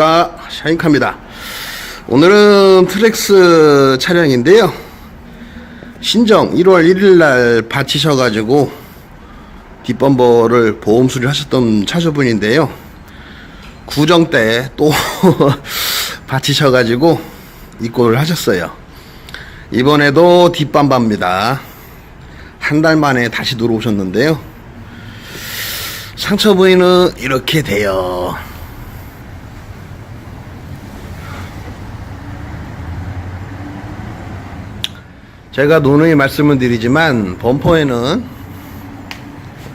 안녕하십니까 샤인카입니다. 오늘은 트렉스 차량인데요. 신정 1월 1일날 받치셔가지고 뒷범버를 보험 수리하셨던 차주분인데요. 구정 때또 받치셔가지고 입고를 하셨어요. 이번에도 뒷범버입니다. 한 달 만에 다시 들어오셨는데요. 상처 부위는 이렇게 돼요 제가 누누이 말씀을 드리지만 범퍼에는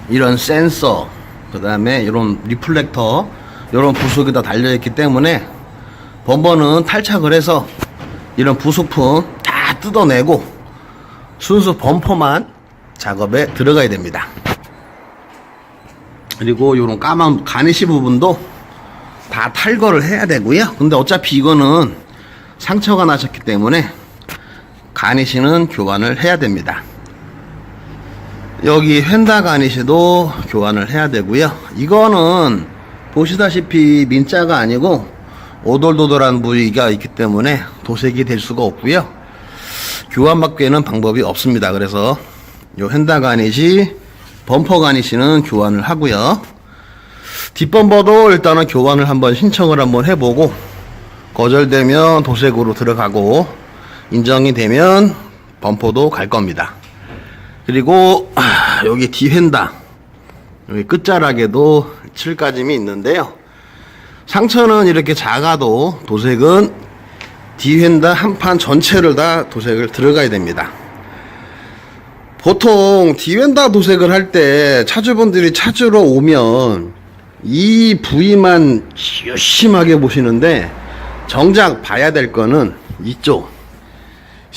이런 센서 그 다음에 이런 리플렉터 이런 부속이 다 달려있기 때문에 범퍼는 탈착을 해서 이런 부속품 다 뜯어내고 순수 범퍼만 작업에 들어가야 됩니다. 그리고 이런 까만 가니시 부분도 다 탈거를 해야 되고요. 근데 어차피 이거는 상처가 나셨기 때문에 가니시는 교환을 해야 됩니다. 여기 휀다 가니시도 교환을 해야 되고요. 이거는 보시다시피 민자가 아니고 오돌도돌한 부위가 있기 때문에 도색이 될 수가 없고요. 교환밖에는 방법이 없습니다. 그래서 요 휀다 가니시, 범퍼 가니시는 교환을 하고요. 뒷범버도 일단은 교환을 한번 신청을 한번 해보고 거절되면 도색으로 들어가고 인정이 되면 범퍼도 갈 겁니다. 그리고 아, 여기 뒤휀다 여기 끝자락에도 칠까짐이 있는데요. 상처는 이렇게 작아도 도색은 뒤휀다 한 판 전체를 다 도색을 들어가야 됩니다. 보통 뒤왼다 도색을 할 때 차주분들이 찾으러 오면 이 부위만 심하게 보시는데 정작 봐야 될 거는 이쪽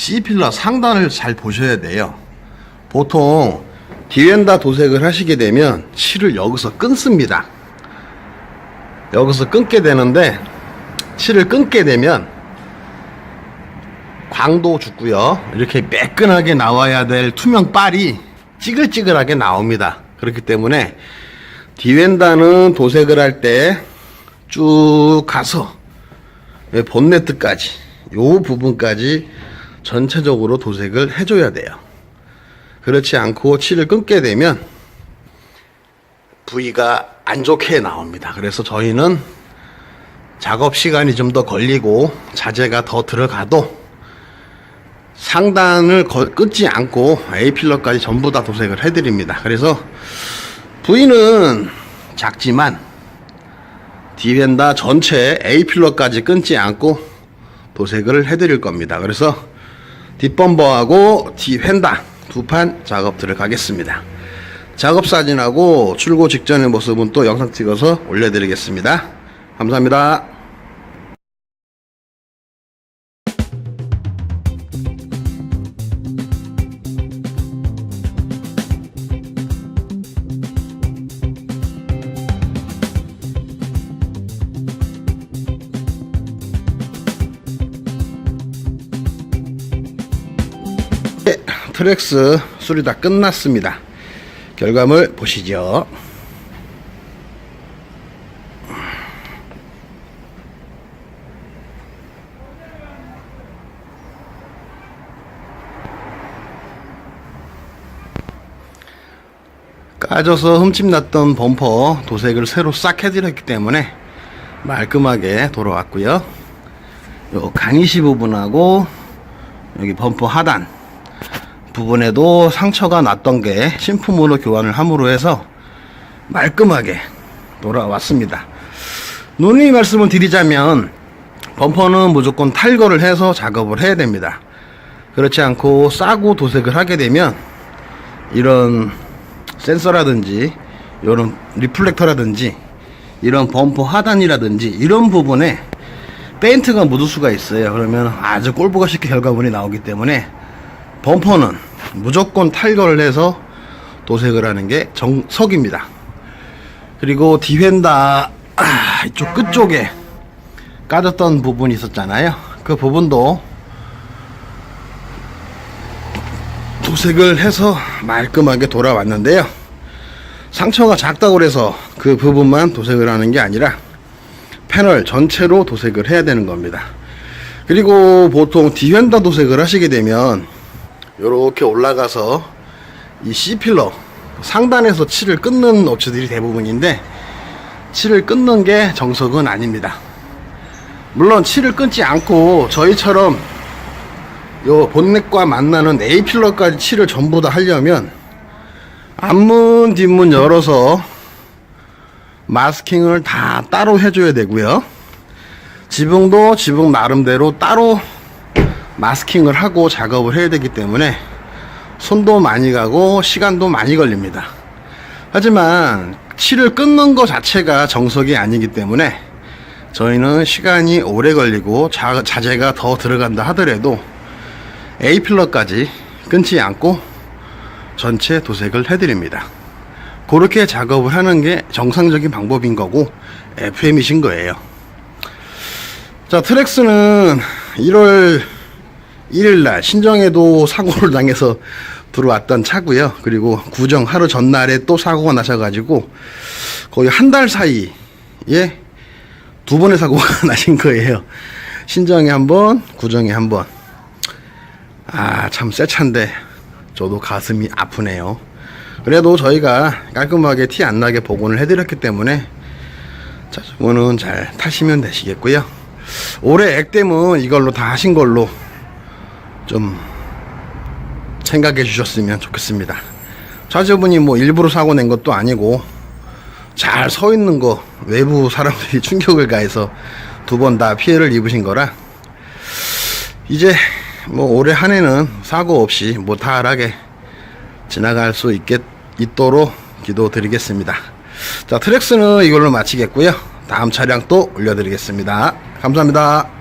C필러 상단을 잘 보셔야 돼요. 보통 뒤엔다 도색을 하시게 되면 칠을 여기서 끊습니다. 여기서 끊게 되는데 칠을 끊게 되면 광도 죽고요. 이렇게 매끈하게 나와야 될 투명 빨이 찌글찌글하게 나옵니다. 그렇기 때문에 디웬다는 도색을 할 때 쭉 가서 본네트까지 요 부분까지 전체적으로 도색을 해줘야 돼요. 그렇지 않고 칠을 끊게 되면 부위가 안 좋게 나옵니다. 그래서 저희는 작업 시간이 좀 더 걸리고 자재가 더 들어가도 상단을 거- 끊지 않고 A필러까지 전부 다 도색을 해드립니다. 그래서 부위는 작지만 디벤다 전체 A필러까지 끊지 않고 도색을 해드릴 겁니다. 그래서 뒷범버하고 뒤휀다 두 판 작업 들어가겠습니다. 작업 사진하고 출고 직전의 모습은 또 영상 찍어서 올려드리겠습니다. 감사합니다. 트랙스 수리 다 끝났습니다. 결과물 보시죠. 까져서 흠집 났던 범퍼 도색을 새로 싹 해드렸기 때문에 말끔하게 돌아왔고요. 요 강의시 부분하고 여기 범퍼 하단 부분에도 상처가 났던 게 신품으로 교환을 함으로 해서 말끔하게 돌아왔습니다. 누누이 말씀을 드리자면 범퍼는 무조건 탈거를 해서 작업을 해야 됩니다. 그렇지 않고 싸고 도색을 하게 되면 이런 센서라든지 이런 리플렉터라든지 이런 범퍼 하단이라든지 이런 부분에 페인트가 묻을 수가 있어요. 그러면 아주 꼴보가 쉽게 결과물이 나오기 때문에 범퍼는 무조건 탈거를 해서 도색을 하는 게 정석입니다. 그리고 디펜다 아, 이쪽 끝쪽에 까졌던 부분이 있었잖아요. 그 부분도 도색을 해서 말끔하게 돌아왔는데요. 상처가 작다고 해서 그 부분만 도색을 하는 게 아니라 패널 전체로 도색을 해야 되는 겁니다. 그리고 보통 디펜더 도색을 하시게 되면 이렇게 올라가서 이 C필러 상단에서 칠을 끊는 업체들이 대부분인데 칠을 끊는 게 정석은 아닙니다. 물론 칠을 끊지 않고 저희처럼 요 본넷과 만나는 A 필러까지 칠을 전부 다 하려면 앞문 뒷문 열어서 마스킹을 다 따로 해줘야 되고요. 지붕도 지붕 나름대로 따로 마스킹을 하고 작업을 해야 되기 때문에 손도 많이 가고 시간도 많이 걸립니다. 하지만 칠을 끊는 것 자체가 정석이 아니기 때문에 저희는 시간이 오래 걸리고 자, 자재가 더 들어간다 하더라도 A 필러까지 끊지 않고 전체 도색을 해드립니다. 그렇게 작업을 하는 게 정상적인 방법인 거고 FM이신 거예요. 자, 트렉스는 1월 1일 날 신정에도 사고를 당해서 들어왔던 차고요. 그리고 구정 하루 전날에 또 사고가 나셔가지고 거의 한 달 사이에 두 번의 사고가 나신 거예요. 신정에 한 번, 구정에 한 번. 아, 참 새 차인데 저도 가슴이 아프네요. 그래도 저희가 깔끔하게 티 안 나게 복원을 해드렸기 때문에 자주분은 잘 타시면 되시겠고요. 올해 액땜은 이걸로 다 하신 걸로 좀 생각해 주셨으면 좋겠습니다. 자주분이 뭐 일부러 사고 낸 것도 아니고 잘 서 있는 거 외부 사람들이 충격을 가해서 두 번 다 피해를 입으신 거라 이제 뭐 올해 한 해는 사고 없이 무탈하게 지나갈 수 있겠, 있도록 기도드리겠습니다. 자, 트랙스는 이걸로 마치겠고요. 다음 차량 또 올려드리겠습니다. 감사합니다.